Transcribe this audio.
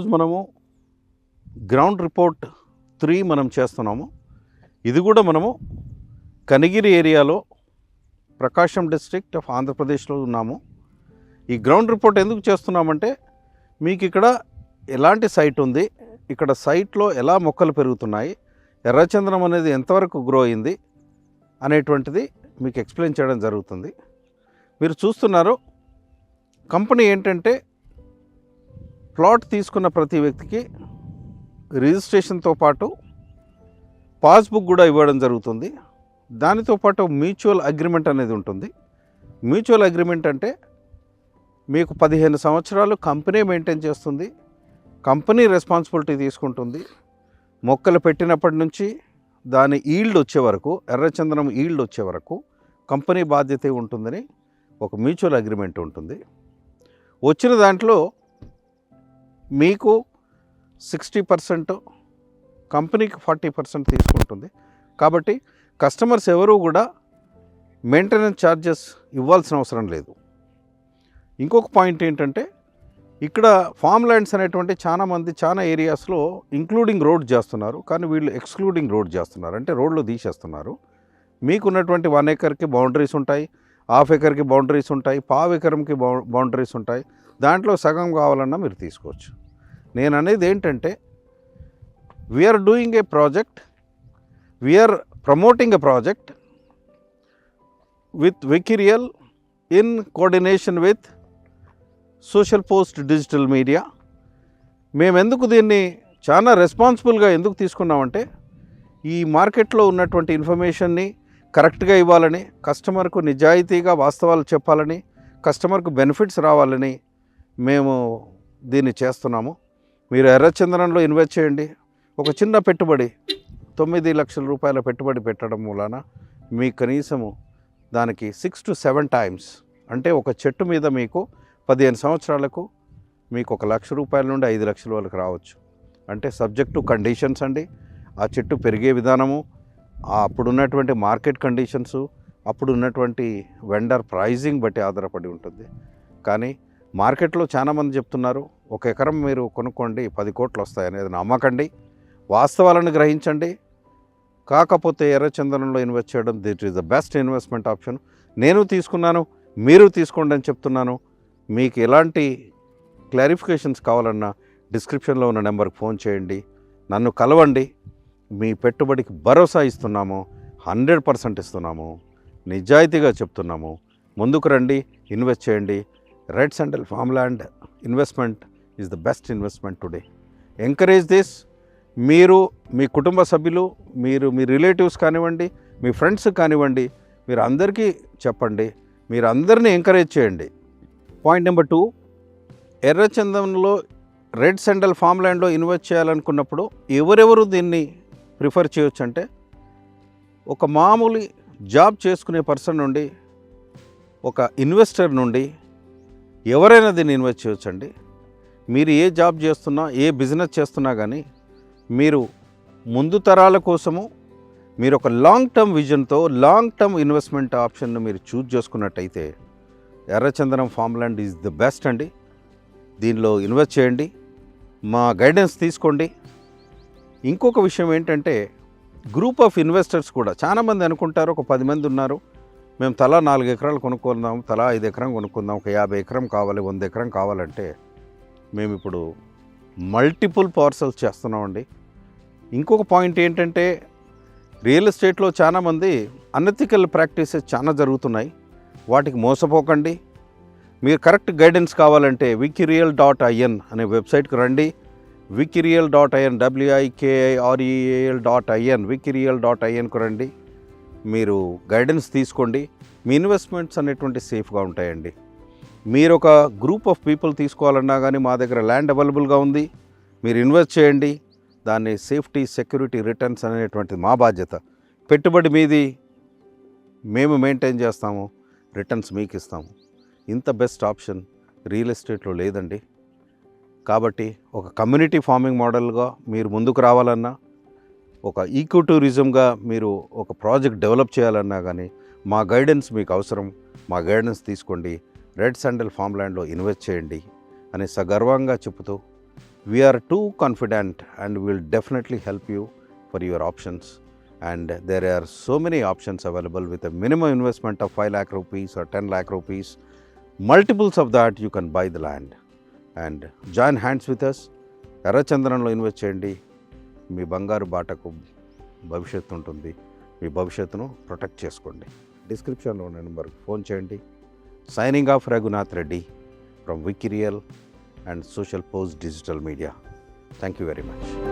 ఈరోజు మనము ground report three మనం చేస్తున్నాము. ఇది కూడా మనము కనిగిరి ఏరియాలో ప్రకాశం డిస్ట్రిక్ట్ ఆఫ్ ఆంధ్రప్రదేశ్లో ఉన్నాము. ఈ గ్రౌండ్ రిపోర్ట్ ఎందుకు చేస్తున్నామంటే మీకు ఇక్కడ ఎలాంటి సైట్ ఉంది ఇక్కడ సైట్లో ఎలా మొక్కలు పెరుగుతున్నాయి ఎర్రచందనం అనేది ఎంతవరకు గ్రో అయింది అనేటువంటిది మీకు ఎక్స్ప్లెయిన్ చేయడం జరుగుతుంది. మీరు చూస్తున్నారు కంపెనీ ఏంటంటే ప్లాట్ తీసుకున్న ప్రతి వ్యక్తికి రిజిస్ట్రేషన్తో పాటు పాస్బుక్ కూడా ఇవ్వడం జరుగుతుంది. దానితో పాటు మ్యూచువల్ అగ్రిమెంట్ అనేది ఉంటుంది. మ్యూచువల్ అగ్రిమెంట్ అంటే మీకు పదిహేను సంవత్సరాలు కంపెనీ మెయింటైన్ చేస్తుంది. కంపెనీ రెస్పాన్సిబిలిటీ తీసుకుంటుంది. మొక్కలు పెట్టినప్పటి నుంచి దాని ఈల్డ్ వచ్చే వరకు ఎర్రచందనం ఈల్డ్ వచ్చే వరకు కంపెనీ బాధ్యత ఉంటుందని ఒక మ్యూచువల్ అగ్రిమెంట్ ఉంటుంది. వచ్చిన దాంట్లో మీకు సిక్స్టీ పర్సెంట్ కంపెనీకి ఫార్టీ పర్సెంట్ తీసుకుంటుంది. కాబట్టి కస్టమర్స్ ఎవరు కూడా మెయింటెనెన్స్ ఛార్జెస్ ఇవ్వాల్సిన అవసరం లేదు. ఇంకొక పాయింట్ ఏంటంటే ఇక్కడ ఫామ్ ల్యాండ్స్ అనేటువంటి చాలా మంది చాలా ఏరియాస్లో ఇంక్లూడింగ్ రోడ్ చేస్తున్నారు. కానీ వీళ్ళు ఎక్స్క్లూడింగ్ రోడ్ చేస్తున్నారు. అంటే రోడ్లు తీసేస్తున్నారు. మీకున్నటువంటి వన్ ఏకర్కి బౌండరీస్ ఉంటాయి హాఫ్ ఏకర్కి బౌండరీస్ ఉంటాయి పావు ఎకరంకి బౌ బౌండరీస్ ఉంటాయి. దాంట్లో సగం కావాలన్నా మీరు తీసుకోవచ్చు. నేను అనేది ఏంటంటే we are doing a project we are promoting a project with Wikireal in coordination with social post digital media మేము ఎందుకు దీన్ని చాలా రెస్పాన్సిబుల్గా ఎందుకు తీసుకున్నామంటే ఈ మార్కెట్లో ఉన్నటువంటి ఇన్ఫర్మేషన్ని కరెక్ట్గా ఇవ్వాలని కస్టమర్కు నిజాయితీగా వాస్తవాలు చెప్పాలని కస్టమర్కు బెనిఫిట్స్ రావాలని మేము దీన్ని చేస్తున్నాము. మీరు ఎర్రచందనంలో ఇన్వెస్ట్ చేయండి. ఒక చిన్న పెట్టుబడి తొమ్మిది లక్షల రూపాయల పెట్టుబడి పెట్టడం మూలాన మీ కనీసము దానికి సిక్స్ టు సెవెన్ టైమ్స్ అంటే ఒక చెట్టు మీద మీకు పదిహేను సంవత్సరాలకు మీకు ఒక లక్ష రూపాయల నుండి ఐదు లక్షల వరకు రావచ్చు. అంటే సబ్జెక్ట్ టు కండిషన్స్ అండి. ఆ చెట్టు పెరిగే విధానము అప్పుడున్నటువంటి మార్కెట్ కండిషన్స్ అప్పుడు ఉన్నటువంటి వెండర్ ప్రైజింగ్ బట్టి ఆధారపడి ఉంటుంది. కానీ మార్కెట్లో చాలామంది చెప్తున్నారు ఒక ఎకరం మీరు కొనుక్కోండి పది కోట్లు వస్తాయనేది నమ్మకండి. వాస్తవాలను గ్రహించండి. కాకపోతే ఎర్రచందనంలో ఇన్వెస్ట్ చేయడం that is the best investment option. నేను తీసుకున్నాను మీరు తీసుకోండి అని చెప్తున్నాను. మీకు ఎలాంటి క్లారిఫికేషన్స్ కావాలన్నా డిస్క్రిప్షన్లో ఉన్న నెంబర్కి ఫోన్ చేయండి. నన్ను కలవండి. మీ పెట్టుబడికి భరోసా ఇస్తున్నాము హండ్రెడ్ పర్సెంట్ ఇస్తున్నాము నిజాయితీగా చెప్తున్నాము. ముందుకు రండి ఇన్వెస్ట్ చేయండి. Red sandal farm land investment is the best investment today encourage this మీరు మీ కుటుంబ సభ్యులు మీరు మీ రిలేటివ్స్ కానివ్వండి మీ ఫ్రెండ్స్ కానివ్వండి మీరు అందరికీ చెప్పండి మీరు అందరినీ ఎంకరేజ్ చేయండి. పాయింట్ నెంబర్ టూ ఎర్రచందంలో రెడ్ సెంట్రల్ ఫామ్ ల్యాండ్లో ఇన్వెస్ట్ చేయాలనుకున్నప్పుడు ఎవరెవరు దీన్ని ప్రిఫర్ చేయొచ్చు అంటే ఒక మామూలు జాబ్ చేసుకునే పర్సన్ నుండి ఒక ఇన్వెస్టర్ నుండి ఎవరైనా దీన్ని ఇన్వెస్ట్ చేయొచ్చండి. మీరు ఏ జాబ్ చేస్తున్నా ఏ బిజినెస్ చేస్తున్నా కానీ మీరు ముందు తరాల కోసము మీరు ఒక లాంగ్ టర్మ్ విజన్తో లాంగ్ టర్మ్ ఇన్వెస్ట్మెంట్ ఆప్షన్ను మీరు చూజ్ చేసుకున్నట్టయితే ఎర్రచందనం farm land is the best అండి. దీనిలో ఇన్వెస్ట్ చేయండి. మా గైడెన్స్ తీసుకోండి. ఇంకొక విషయం ఏంటంటే గ్రూప్ ఆఫ్ ఇన్వెస్టర్స్ కూడా చాలామంది అనుకుంటారు ఒక పది మంది ఉన్నారు. మేము తలా నాలుగు ఎకరాలు కొనుక్కుందాం తలా ఐదు ఎకరం కొనుక్కుందాం ఒక యాభై ఎకరం కావాలి వంద ఎకరం కావాలంటే మేము ఇప్పుడు మల్టిపుల్ పార్సల్స్ చేస్తున్నామండి. ఇంకొక పాయింట్ ఏంటంటే రియల్ ఎస్టేట్లో చాలామంది అనెథికల్ ప్రాక్టీసెస్ చాలా జరుగుతున్నాయి. వాటికి మోసపోకండి. మీరు కరెక్ట్ గైడెన్స్ కావాలంటే వికిరియల్ డాట్ ఐఎన్ అనే వెబ్సైట్కి రండి. Wikireal dot IN WIKIREAL dot IN Wikireal dot ఐఎన్కు రండి. మీరు గైడెన్స్ తీసుకోండి. మీ ఇన్వెస్ట్మెంట్స్ అనేటువంటి సేఫ్గా ఉంటాయండి. మీరు ఒక గ్రూప్ ఆఫ్ పీపుల్ తీసుకోవాలన్నా కానీ మా దగ్గర ల్యాండ్ అవైలబుల్గా ఉంది. మీరు ఇన్వెస్ట్ చేయండి. దాన్ని సేఫ్టీ సెక్యూరిటీ రిటర్న్స్ అనేటువంటిది మా బాధ్యత. పెట్టుబడి మీది మేము మెయింటైన్ చేస్తాము. రిటర్న్స్ మీకు ఇస్తాము. ఇంత బెస్ట్ ఆప్షన్ రియల్ ఎస్టేట్లో లేదండి. కాబట్టి ఒక కమ్యూనిటీ ఫార్మింగ్ మోడల్గా మీరు ముందుకు రావాలన్నా ఒక ఈకో టూరిజంగా మీరు ఒక ప్రాజెక్ట్ డెవలప్ చేయాలన్నా కానీ మా గైడెన్స్ మీకు అవసరం. మా గైడెన్స్ తీసుకోండి. రెడ్ సండల్ ఫామ్ ల్యాండ్లో ఇన్వెస్ట్ చేయండి అని సగర్వంగా చెబుతూ we are too confident and will definitely help you for your options and there are so many options available with a minimum investment of five lakh rupees or ten lakh rupees multiples of that you can buy the land and join hands with us ఎర్రచందనంలో invest చేయండి మీ బంగారు బాటకు భవిష్యత్తు ఉంటుంది మీ భవిష్యత్తును protect చేసుకోండి డిస్క్రిప్షన్లో ఉన్న నెంబర్కి ఫోన్ చేయండి Signing off Raghunath Reddy from Wikireal and Social Post Digital Media. Thank you very much.